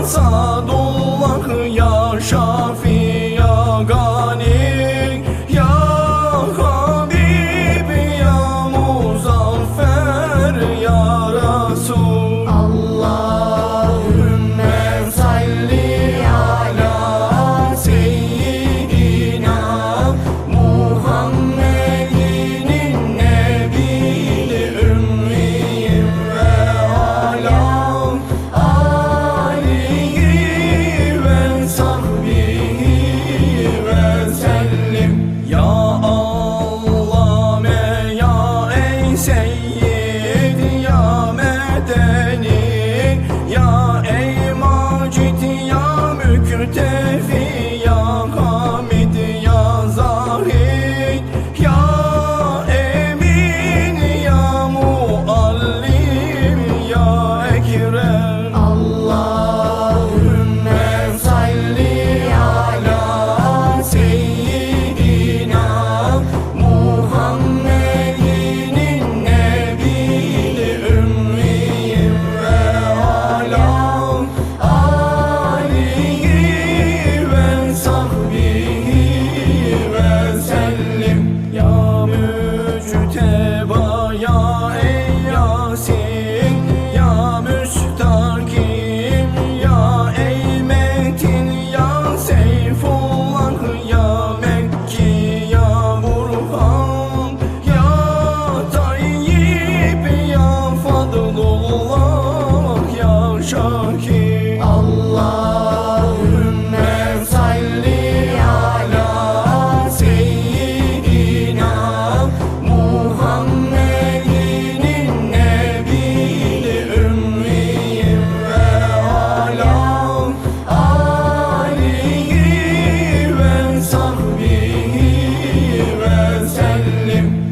Fransa doğru seyyid ya medeni Ya ey macid ya müktefi ya hamid ya zahid Ya emin ya muallim ya ekrem. Allah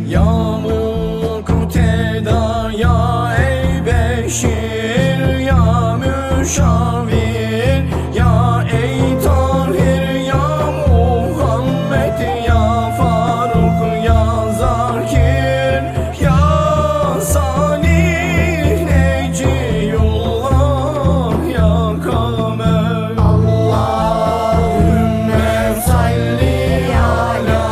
Ya mukteda ya ey Ya müşavir ya ey Ya Muhammed ya Faruk ya Zakir. Ya Salih Neciyullah ya Kamer. Allahümme salli ala